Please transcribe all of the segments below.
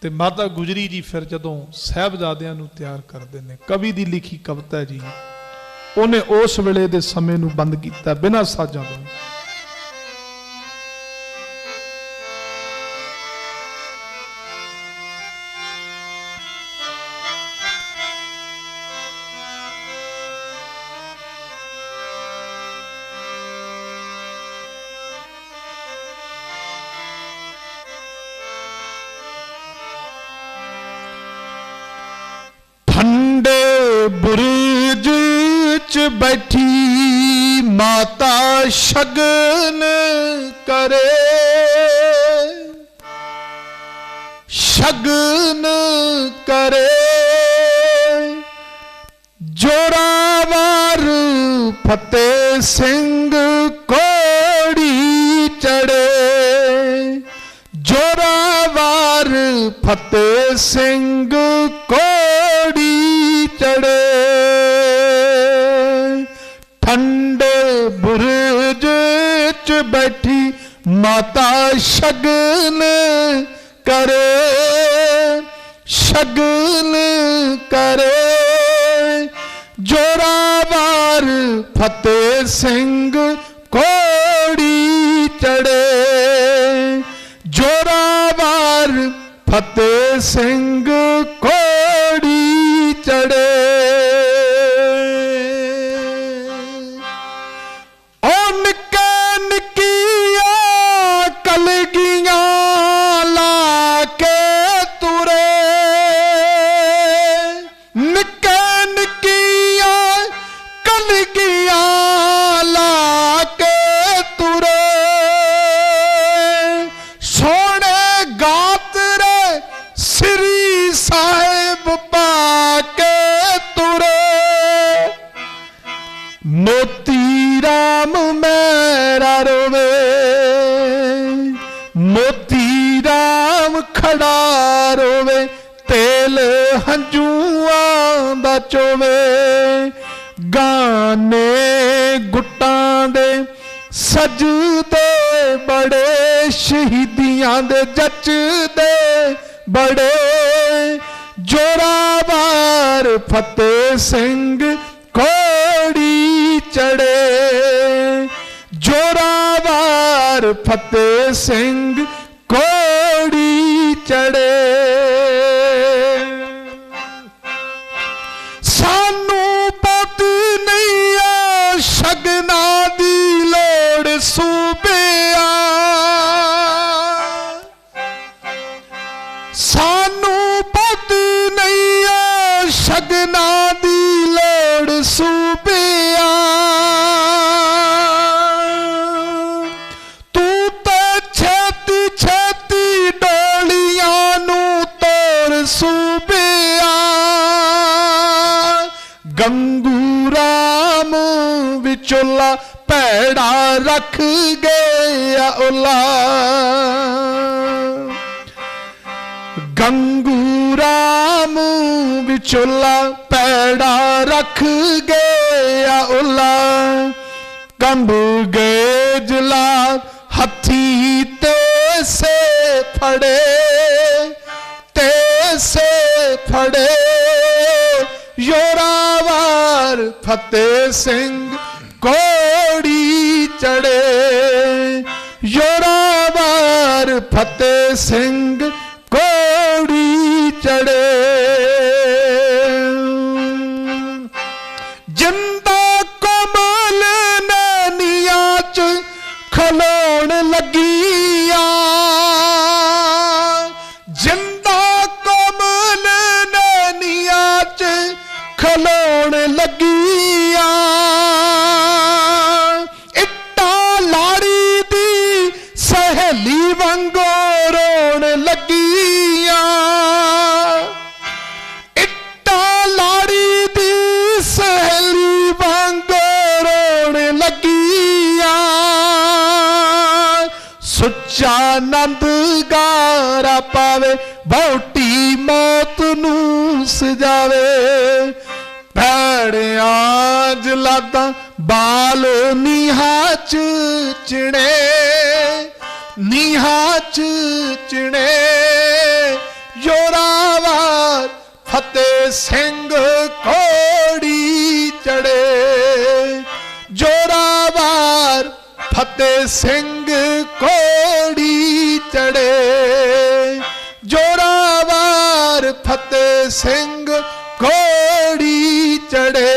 ਤੇ ਮਾਤਾ ਗੁਜਰੀ ਜੀ ਫਿਰ ਜਦੋਂ ਸਹਿਬਜ਼ਾਦਿਆਂ ਨੂੰ ਤਿਆਰ ਕਰਦੇ ਨੇ, ਕਵੀ ਦੀ ਲਿਖੀ ਕਵਿਤਾ ਜੀ, ਉਹਨੇ ਉਸ ਵੇਲੇ ਦੇ ਸਮੇਂ ਨੂੰ ਬੰਦ ਕੀਤਾ ਬਿਨਾਂ ਸਾਜ਼ਾਂ ਤੋਂ। ਠੰਡੇ ਬੁਰਜ ਚ ਬੈਠੀ ਮਾਤਾ ਸ਼ਗਨ ਕਰੇ। ਸ਼ਗਨ ਕਰੇ। ਜੋਰਾਵਰ ਫਤਿਹ ਸਿੰਘ ਕੋੜੀ ਚੜੇ। ਜੋਰਾਵਰ ਫਤਿਹ ਸਿੰਘ ਕੋੜੀ ਚੜੇ। ਠੰਡੇ ਬੁਰਜ ਚ ਬੈਠੀ ਮਾਤਾ ਸ਼ਗਨ ਕਰੇ ਸ਼ਗਨ ਕਰੇ। ਜੋਰਾਵਰ ਫਤਿਹ ਸਿੰਘ ਕੋੜੀ ਚੜੇ। ਜੋਰਾਵਰ ਫਤਿਹ ਸਿੰਘ ਕੋੜੀ ਚੜੇ ਮੋਤੀ ਰਾਮ ਮੇਰਾ ਰੋਵੇ। ਮੋਤੀ ਰਾਮ ਖੜਾ ਰੋਵੇ। ਤੇਲ ਹੰਝੂਆਂ ਦਾ ਚੋਵੇ। ਗਾਨੇ ਗੁੱਟਾਂ ਦੇ ਸਜਦੇ ਬੜੇ ਸ਼ਹੀਦੀਆਂ ਦੇ ਜੱਚਦੇ ਬੜੇ। ਜੋਰਾਵਾਰ ਫਤਿਹ ਸਿੰਘ ਚੜੇ। ਜੋਰਾਵਰ ਫਤਿਹ ਸਿੰਘ ਕੋੜੀ ਚੜੇ। ਵਿਚੋਲਾ ਭੈੜਾ ਰੱਖ ਗਿਆ ਉਲਾ ਗੰਗੂ ਰਾਮ ਵਿਚੋਲਾ ਪੈੜਾ ਰੱਖ ਗਿਆ ਉਲਾ ਕੰਬ ਗਏ ਜਲਾ ਹੱਥੀ ਤੇ ਸੇ ਫੜੇ, ਤੇ ਸੇ ਫੜੇ। ਯੋਰਾਵਰ ਫਤਿਹ ਸਿੰਘ ਕੋੜੀ ਚੜੇ ਯੋਰਾਵਰ ਫਤਿਹ ਸਿੰਘ ਨੂੰ ਸਜਾਵੇ ਭੈੜਿਆਂ ਜਲਾਦਾਂ ਬਾਲ ਨੀਹਾਂ ਚਿੜੇ। ਚਿਣੇ ਨੀਹਾਂ ਚ ਚਿਣੇ ਫਤਿਹ ਸਿੰਘ ਕੋੜੀ ਚੜੇ। ਜੋਰਾਵਰ ਫਤਿਹ ਸਿੰਘ ਕੋੜੀ ਚੜੇ। ਸਿੰਘ ਕੋੜੀ ਚੜੇ।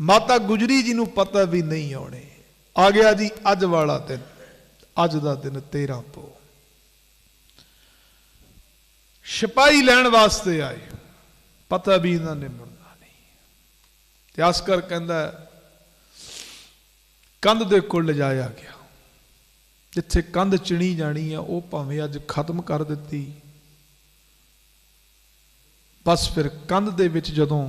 ਮਾਤਾ ਗੁਜਰੀ ਜੀ ਨੂੰ ਪਤਾ ਵੀ ਨਹੀਂ ਆਉਣੇ। ਆ ਗਿਆ ਜੀ ਅੱਜ ਵਾਲਾ ਦਿਨ, ਅੱਜ ਦਾ ਦਿਨ 13 ਪੋ। ਸਿਪਾਹੀ ਲੈਣ ਵਾਸਤੇ ਆਏ। ਪਤਾ ਵੀ ਇਹਨਾਂ ਨੇ ਮੁੜਨਾ ਨਹੀਂ। ਤੇ ਇਤਿਹਾਸਕਾਰ ਕਹਿੰਦਾ, ਕੰਧ ਦੇ ਕੋਲ ਲਿਜਾਇਆ ਗਿਆ। ਜਿੱਥੇ ਕੰਧ ਚਿਣੀ ਜਾਣੀ ਆ, ਉਹ ਭਾਵੇਂ ਅੱਜ ਖਤਮ ਕਰ ਦਿੱਤੀ। ਬਸ ਫਿਰ ਕੰਧ ਦੇ ਵਿੱਚ ਜਦੋਂ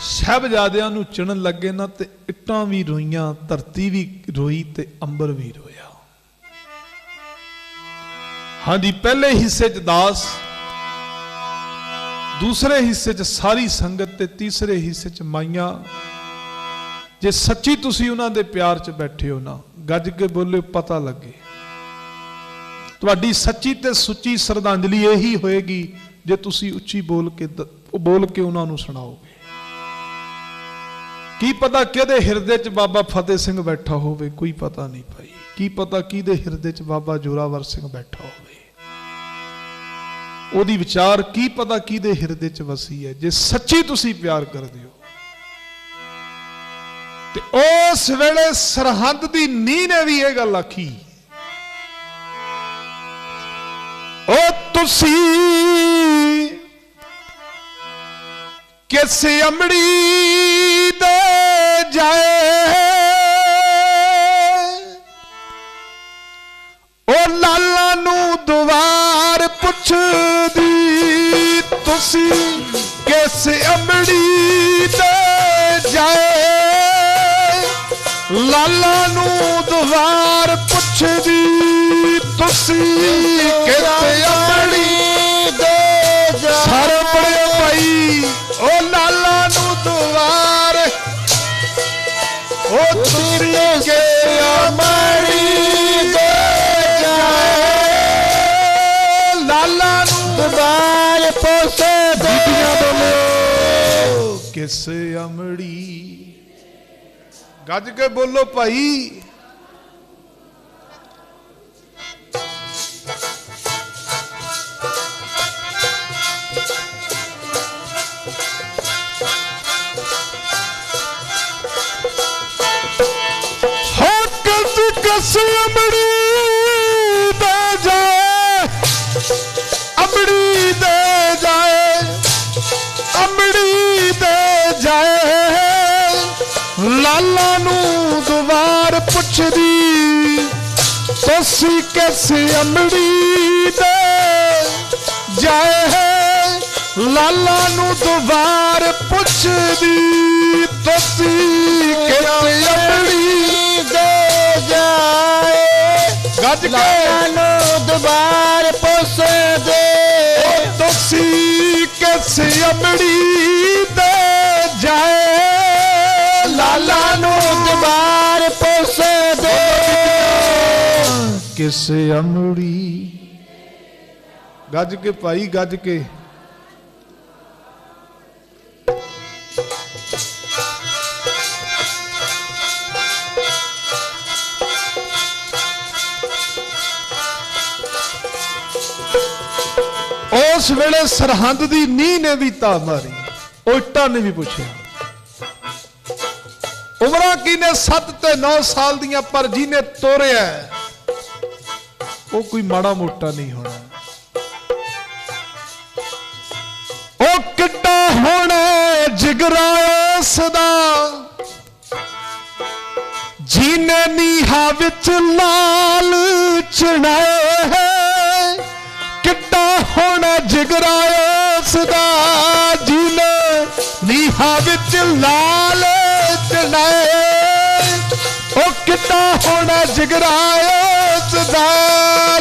ਸਹਿਬਜ਼ਾਦਿਆਂ ਨੂੰ ਚਿਣਨ ਲੱਗੇ ਨਾ, ਤੇ ਇੱਟਾਂ ਵੀ ਰੋਈਆਂ, ਧਰਤੀ ਵੀ ਰੋਈ ਤੇ ਅੰਬਰ ਵੀ ਰੋਇਆ। ਹਾਂਜੀ, ਪਹਿਲੇ ਹਿੱਸੇ 'ਚ ਦਾਸ, ਦੂਸਰੇ ਹਿੱਸੇ 'ਚ ਸਾਰੀ ਸੰਗਤ ਤੇ ਤੀਸਰੇ ਹਿੱਸੇ 'ਚ ਮਾਈਆਂ। ਜੇ ਸੱਚੀ ਤੁਸੀਂ ਉਹਨਾਂ ਦੇ ਪਿਆਰ 'ਚ ਬੈਠੇ ਹੋ ਨਾ, ਗੱਜ ਕੇ ਬੋਲੇ ਪਤਾ ਲੱਗੇ। ਤੁਹਾਡੀ ਸੱਚੀ ਤੇ ਸੁੱਚੀ ਸ਼ਰਧਾਂਜਲੀ ਇਹੀ ਹੋਏਗੀ ਜੇ ਤੁਸੀਂ ਉੱਚੀ ਬੋਲ ਕੇ ਬੋਲ ਕੇ ਉਹਨਾਂ ਨੂੰ ਸੁਣਾਓਗੇ। ਕੀ ਪਤਾ ਕਿਹਦੇ ਹਿਰਦੇ 'ਚ ਬਾਬਾ ਫਤਿਹ ਸਿੰਘ ਬੈਠਾ ਹੋਵੇ, ਕੋਈ ਪਤਾ ਨਹੀਂ ਭਾਈ। ਕੀ ਪਤਾ ਕਿਹਦੇ ਹਿਰਦੇ 'ਚ ਬਾਬਾ ਜੋਰਾਵਰ ਸਿੰਘ ਬੈਠਾ ਹੋਵੇ। ਉਹਦੀ ਵਿਚਾਰ ਕੀ ਪਤਾ ਕਿਹਦੇ ਹਿਰਦੇ 'ਚ ਵਸੀ ਹੈ। ਜੇ ਸੱਚੀ ਤੁਸੀਂ ਪਿਆਰ ਕਰਦੇ ਹੋ ਤੇ ਉਸ ਵੇਲੇ ਸਰਹੰਦ ਦੀ ਨੀਂਹ ਨੇ ਵੀ ਇਹ ਗੱਲ ਆਖੀ। ਉਹ ਤੁਸੀਂ ਕਿਸ ਅੰਮੜੀ ਦੇ ਜਾਏ। ਉਹ ਲਾਲਾ ਨੂੰ ਦੁਆਰ ਪੁੱਛ। ਲਾਲਾ ਨੂੰ ਦੁਆਰ ਪੁੱਛਦੀ ਤੁਸੀਂ ਕਿਸ ਅਮੜੀ ਦੇ ਜਾ ਸਰ ਪੜਿਓ ਭਾਈ। ਉਹ ਲਾਲਾ ਨੂੰ ਦੁਆਰ ਉਹ ਤੁਸੀਂ ਕੇ ਅਮੜੀ ਦੇ ਜਾਏ ਲਾਲਾ ਨੂੰ ਦੁਬਾਰ ਪੋਸੇ ਦੇ ਬੀਬੀਆਂ ਬੋਲੋ। ਕਿਸ ਅਮੜੀ ਗੱਜ ਕੇ ਬੋਲੋ ਭਾਈ। ਹੋ ਕਿਸ ਕਿਸ ਲਾਲਾ ਨੂੰ ਦੁਆਰ ਪੁੱਛਦੀ ਤੁਸੀਂ ਕਿਸ ਅਮੜੀ ਦੇ ਜਾਏ ਲਾਲਾ ਨੂੰ ਦੁਆਰ ਪੁੱਛਦੀ ਤੁਸੀਂ ਕਿਸ ਅਮੜੀ ਦੇ ਜਾਏ? ਗੱਜ ਕੇ। ਲਾਲਾ ਨੂੰ ਦੁਬਾਰ ਪੋਸੇ ਦੇ ਤੁਸੀਂ ਕਿਸ ਅਮੜੀ ਕਿਸ ਅਮੜੀ ਗੱਜ ਕੇ ਭਾਈ, ਗੱਜ ਕੇ। ਉਸ ਵੇਲੇ ਸਰਹੰਦ ਦੀ ਨੀਂਹ ਨੇ ਵੀ ਤਾ ਮਾਰੀ। ਉਹ ਇੱਟਾਂ ਨੇ ਵੀ ਪੁੱਛਿਆ। ਉਮਰਾਂ ਕੀ ਨੇ? 7 ਤੇ 9 ਸਾਲ ਦੀਆਂ, ਪਰ ਨੇ ਤੋਰਿਆ ਉਹ ਕੋਈ ਮਾੜਾ ਮੋਟਾ ਨਹੀਂ ਹੋਣਾ। ਉਹ ਕਿੱਡਾ ਹੋਣਾ ਜਿਗਰਾ ਉਸ ਦਾ ਜੀਨੇ ਨੀਹਾ ਵਿੱਚ ਲਾਲ ਚੜਾਏ ਹੈ। ਕਿੱਡਾ ਹੋਣਾ ਜਿਗਰਾ ਉਸ ਦਾ ਜੀਨੇ ਨੀਹਾ ਵਿੱਚ ਲਾਲ ਚੜਾਏ ਉਹ ਕਿੱਡਾ ਹੋਣਾ ਜਿਗਰਾ ਉਸ ਦਾ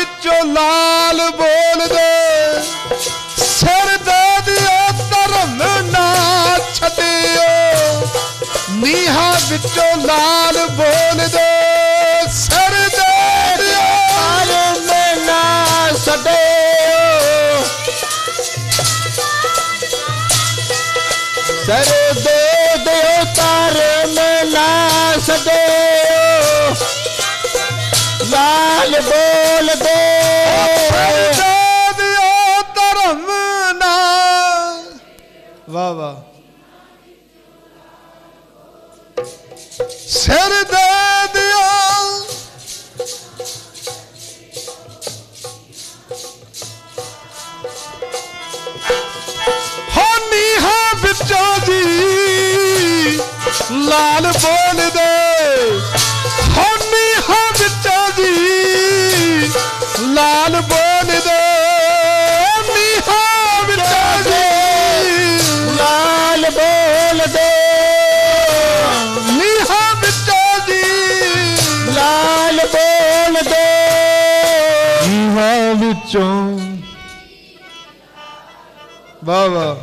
ਵਿੱਚੋਂ ਲਾਲ ਬੋਲਦੇ ਸਿਰ ਦੇ ਦਿਓ ਧਰਮ ਨਾ ਛੱਡਿਓ। ਨੀਹਾਂ ਵਿੱਚੋਂ ਲਾਲ ਬੋਲਦੇ ਸਿਰ ਦੇ ਦਿਓ ਧਰਮ ਨਾ ਛੱਡਿਓ। ਸਰ ਦੇ ਦਿਓ ਧਰਮ ਨਾ ਛੱਡਿਓ। ਲਾਲ ਬੋਲ ਦੇ ਦੇ। ਦਿਓ ਧਰਮ ਨਾ ਵਾਹ ਵਾਹ। ਸਿਰ ਦੇ ਦਿਓ। ਹਾਨੀ ਹਾਂ ਵਿੱਚੋਂ ਜੀ। ਲਾਲ ਬੋਲਦੇ ਹਾਨੀ ਵਿੱਚੋਂ ਵਾਹ ਵਾਹ।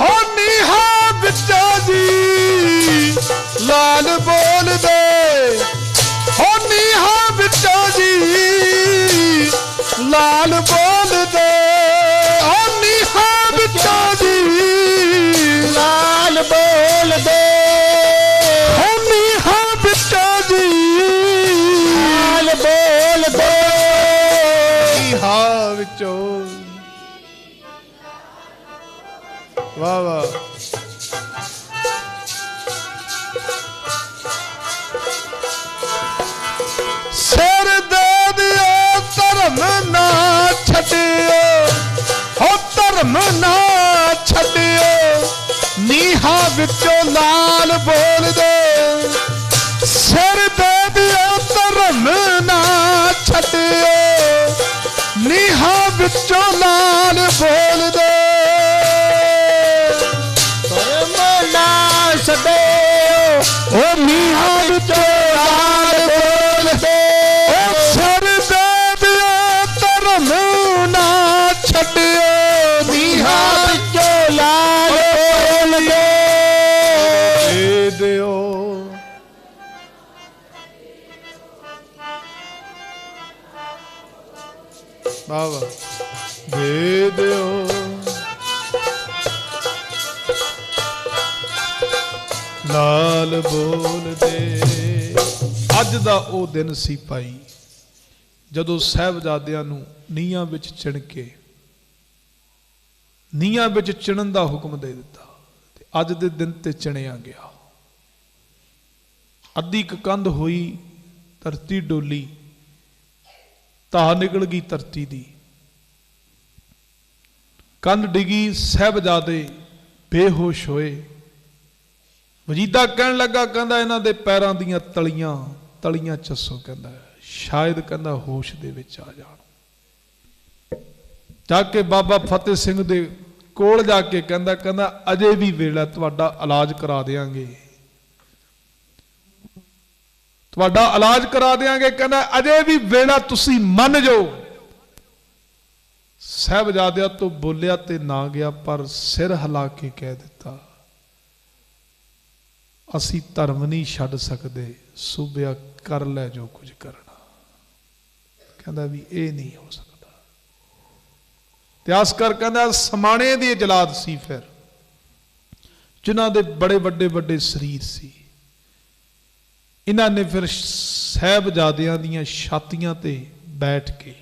ਹੋ ਨੀਹਾਂ ਵਿੱਚੋਂ ਜੀ, ਲਾਲ ਬੋਲਦੇ ਹੋ ਨੀਹਾਂ ਵਿੱਚੋਂ ਜੀ, ਲਾਲ ਬੋਲ ਨੀਹਾਂ ਵਿੱਚੋਂ ਲਾਲ ਬੋਲਦੇ ਦਿਨ ਸੀ ਭਾਈ, ਜਦੋਂ ਸਹਿਬਜ਼ਾਦਿਆਂ ਨੂੰ ਨੀਹਾਂ ਵਿੱਚ ਚਿਣ ਕੇ, ਨੀਹਾਂ ਵਿੱਚ ਚਿਣਨ ਦਾ ਹੁਕਮ ਦੇ ਦਿੱਤਾ, ਤੇ ਅੱਜ ਦੇ ਦਿਨ ਤੇ ਚਿਣਿਆ ਗਿਆ। ਅੱਧੀ ਕੁ ਕੰਧ ਹੋਈ, ਧਰਤੀ ਡੋਲੀ ਤਾਂ ਨਿਕਲ ਗਈ ਧਰਤੀ ਦੀ। ਕੰਧ ਡਿੱਗੀ, ਸਹਿਬਜ਼ਾਦੇ ਬੇਹੋਸ਼ ਹੋਏ। ਵਜੀਦਾ ਕਹਿਣ ਲੱਗਾ, ਕਹਿੰਦਾ ਇਹਨਾਂ ਦੇ ਪੈਰਾਂ ਦੀਆਂ ਤਲੀਆਂ ਤਲੀਆਂ ਚੱਸੋ ਕਹਿੰਦਾ, ਸ਼ਾਇਦ ਕਹਿੰਦਾ ਹੋਸ਼ ਦੇ ਵਿੱਚ ਆ ਜਾਣ। ਜਾ ਕੇ ਬਾਬਾ ਫਤਿਹ ਸਿੰਘ ਦੇ ਕੋਲ ਜਾ ਕੇ ਕਹਿੰਦਾ ਕਹਿੰਦਾ, ਅਜੇ ਵੀ ਵੇਲਾ ਤੁਹਾਡਾ ਇਲਾਜ ਕਰਾ ਦੇਾਂਗੇ ਤੁਹਾਡਾ ਇਲਾਜ ਕਰਾ ਦੇਾਂਗੇ ਕਹਿੰਦਾ, ਅਜੇ ਵੀ ਵੇਲਾ ਤੁਸੀਂ ਮੰਨ ਜਾਓ। ਸਹਿਬਜ਼ਾਦਿਆਂ ਤੋਂ ਬੋਲਿਆ ਤੇ ਨਾ ਗਿਆ, ਪਰ ਸਿਰ ਹਿਲਾ ਕੇ ਕਹਿ ਦਿੱਤਾ, ਅਸੀਂ ਧਰਮ ਨਹੀਂ ਛੱਡ ਸਕਦੇ, ਸੂਬਿਆ ਕਰ ਲੈ ਜੋ ਕੁਝ ਕਰਨਾ। ਕਹਿੰਦਾ ਵੀ ਇਹ ਨਹੀਂ ਹੋ ਸਕਦਾ। ਇਤਿਹਾਸਕਾਰ ਕਹਿੰਦਾ, ਸਮਾਣੇ ਦੀ ਜਲਾਦ ਸੀ ਫਿਰ, ਜਿਨ੍ਹਾਂ ਦੇ ਬੜੇ ਵੱਡੇ ਵੱਡੇ ਸਰੀਰ ਸੀ। ਇਹਨਾਂ ਨੇ ਫਿਰ ਸਹਿਬਜ਼ਾਦਿਆਂ ਦੀਆਂ ਛਾਤੀਆਂ ਤੇ ਬੈਠ ਕੇ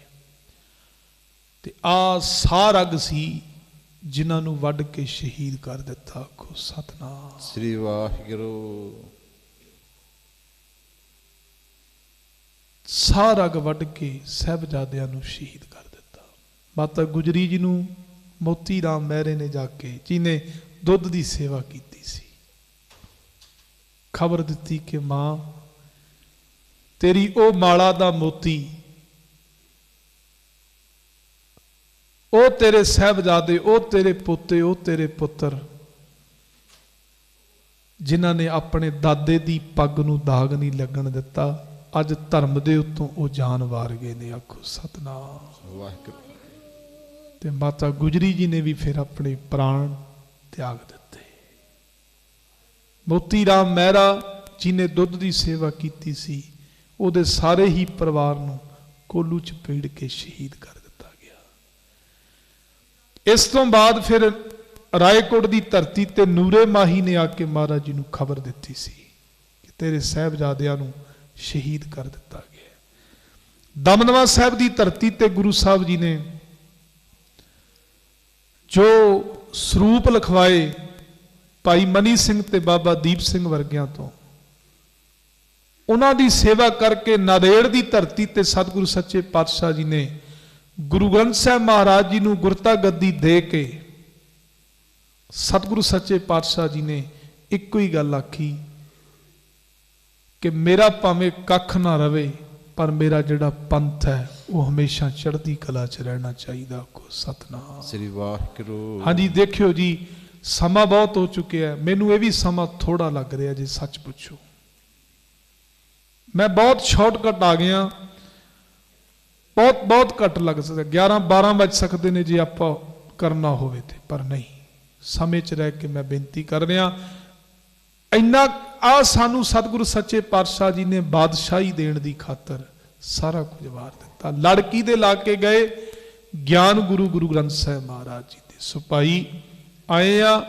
ਤੇ ਆ ਸਾਰਗ ਸੀ ਜਿਨ੍ਹਾਂ ਨੂੰ ਵੱਢ ਕੇ ਸ਼ਹੀਦ ਕਰ ਦਿੱਤਾ ਕੋ ਸਤਨਾਮ। ਸ੍ਰੀ ਵਾਹਿਗੁਰੂ। ਸਾਰਾ ਗ ਵੱਢ ਕੇ ਸਹਿਬਜ਼ਾਦਿਆਂ ਨੂੰ ਸ਼ਹੀਦ ਕਰ ਦਿੱਤਾ। ਮਾਤਾ ਗੁਜਰੀ ਜੀ ਨੂੰ ਮੋਤੀ ਰਾਮ ਮਹਿਰੇ ਨੇ ਜਾ ਕੇ ਜਿਹਨੇ ਦੁੱਧ ਦੀ ਸੇਵਾ ਕੀਤੀ ਸੀ। ਖਬਰ ਦਿੱਤੀ ਕਿ ਮਾਂ, ਤੇਰੀ ਉਹ ਮਾਲਾ ਦਾ ਮੋਤੀ, ਉਹ ਤੇਰੇ ਸਹਿਬਜ਼ਾਦੇ, ਉਹ ਤੇਰੇ ਪੋਤੇ, ਉਹ ਤੇਰੇ ਪੁੱਤਰ, ਜਿਨ੍ਹਾਂ ਨੇ ਆਪਣੇ ਦਾਦੇ ਦੀ ਪੱਗ ਨੂੰ ਦਾਗ ਨਹੀਂ ਲੱਗਣ ਦਿੱਤਾ ਅੱਜ ਧਰਮ ਦੇ ਉੱਤੋਂ ਉਹ ਜਾਨ ਵਾਰ ਗਏ ਨੇ ਆਖੋ ਸਤਨਾਮ। ਵਾਹਿਗੁਰੂ। ਤੇ ਮਾਤਾ ਗੁਜਰੀ ਜੀ ਨੇ ਵੀ ਫਿਰ ਆਪਣੇ ਪ੍ਰਾਣ ਤਿਆਗ ਦਿੱਤੇ। ਮੋਤੀ ਰਾਮ ਮਹਿਰਾ ਜੀ ਨੇ ਦੁੱਧ ਦੀ ਸੇਵਾ ਕੀਤੀ ਸੀ ਉਹਦੇ ਸਾਰੇ ਹੀ ਪਰਿਵਾਰ ਨੂੰ ਕੋਲੂ ਚ ਪੀੜ ਕੇ ਸ਼ਹੀਦ ਕਰ ਦਿੱਤਾ ਗਿਆ। ਇਸ ਤੋਂ ਬਾਅਦ ਫਿਰ ਰਾਏਕੋਟ ਦੀ ਧਰਤੀ ਤੇ ਨੂਰੇ ਮਾਹੀ ਨੇ ਆ ਕੇ ਮਹਾਰਾਜ ਜੀ ਨੂੰ ਖਬਰ ਦਿੱਤੀ ਸੀ ਕਿ ਤੇਰੇ ਸਹਿਬਜ਼ਾਦਿਆਂ ਨੂੰ ਸ਼ਹੀਦ ਕਰ ਦਿੱਤਾ ਗਿਆ ਦਮਦਮਾ ਸਾਹਿਬ ਦੀ ਧਰਤੀ ਤੇ ਗੁਰੂ ਸਾਹਿਬ ਜੀ ਨੇ ਜੋ ਸਰੂਪ ਲਿਖਵਾਏ ਭਾਈ ਮਨੀ ਸਿੰਘ ਤੇ ਬਾਬਾ ਦੀਪ ਸਿੰਘ ਵਰਗਿਆਂ ਤੋਂ, ਉਹਨਾਂ ਦੀ ਸੇਵਾ ਕਰਕੇ ਨਾਦੇੜ ਦੀ ਧਰਤੀ ਤੇ ਸਤਿਗੁਰੂ ਸੱਚੇ ਪਾਤਸ਼ਾਹ ਜੀ ਨੇ ਗੁਰੂ ਗ੍ਰੰਥ ਸਾਹਿਬ ਮਹਾਰਾਜ ਜੀ ਨੂੰ ਗੁਰਤਾ ਗੱਦੀ ਦੇ ਕੇ ਸਤਿਗੁਰੂ ਸੱਚੇ ਪਾਤਸ਼ਾਹ ਜੀ ਨੇ ਇੱਕੋ ਹੀ ਗੱਲ ਆਖੀ ਕਿ ਮੇਰਾ ਭਾਵੇਂ ਕੱਖ ਨਾ ਰਵੇ ਪਰ ਮੇਰਾ ਜਿਹੜਾ ਪੰਥ ਹੈ ਉਹ ਹਮੇਸ਼ਾ ਚੜ੍ਹਦੀ ਕਲਾ 'ਚ ਰਹਿਣਾ ਚਾਹੀਦਾ ਕੋ ਸਤਨਾਮ। ਸ੍ਰੀ ਵਾਹਿਗੁਰੂ। ਹਾਂਜੀ ਦੇਖਿਓ ਜੀ ਸਮਾਂ ਬਹੁਤ ਹੋ ਚੁੱਕਿਆ ਮੈਨੂੰ ਇਹ ਵੀ ਸਮਾਂ ਥੋੜਾ ਲੱਗ ਰਿਹਾ ਜੇ ਸੱਚ ਪੁੱਛੋ। ਮੈਂ ਬਹੁਤ ਸ਼ਾਰਟਕਟ ਆ ਗਿਆ। ਬਹੁਤ ਬਹੁਤ ਘੱਟ ਲੱਗ ਸਕਦਾ। 11 12 ਵੱਜ ਸਕਦੇ ਨੇ ਜੇ ਆਪਾਂ ਕਰਨਾ ਹੋਵੇ ਤੇ ਪਰ ਨਹੀਂ। ਸਮੇਂ 'ਚ ਰਹਿ ਕੇ ਮੈਂ ਬੇਨਤੀ ਕਰ ਰਿਹਾ। ਇੰਨਾ ਆ ਸਾਨੂੰ ਸਤਿਗੁਰੂ ਸੱਚੇ ਪਾਤਸ਼ਾਹ ਜੀ ਨੇ ਬਾਦਸ਼ਾਹੀ ਦੇਣ ਦੀ ਖਾਤਰ ਸਾਰਾ ਕੁਝ ਵਾਰ ਦਿੱਤਾ। ਲੜਕੀ ਦੇ ਲਾ ਕੇ ਗਏ ਗਿਆਨ ਗੁਰੂ ਗੁਰੂ ਗ੍ਰੰਥ ਸਾਹਿਬ ਮਹਾਰਾਜ ਜੀ ਦੇ। ਸੁਪਾਈ ਆਏ ਆ,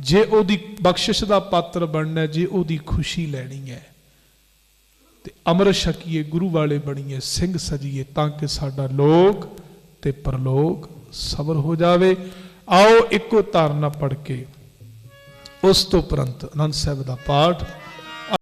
ਜੇ ਉਹਦੀ ਬਖਸ਼ਿਸ਼ ਦਾ ਪਾਤਰ ਬਣਨਾ, ਜੇ ਉਹਦੀ ਖੁਸ਼ੀ ਲੈਣੀ ਹੈ, ਤੇ ਅਮਰ ਛਕੀਏ ਗੁਰੂ ਵਾਲੇ ਬਣੀਏ, ਸਿੰਘ ਸਜੀਏ, ਤਾਂ ਕਿ ਸਾਡਾ ਲੋਕ ਤੇ ਪਰਲੋਕ ਸਬਰ ਹੋ ਜਾਵੇ। ਆਓ ਇੱਕੋ ਧਾਰਨਾ ਪੜ ਕੇ ਉਸ ਤੋਂ ਉਪਰੰਤ ਅਨੰਦ ਸਾਹਿਬ ਦਾ ਪਾਠ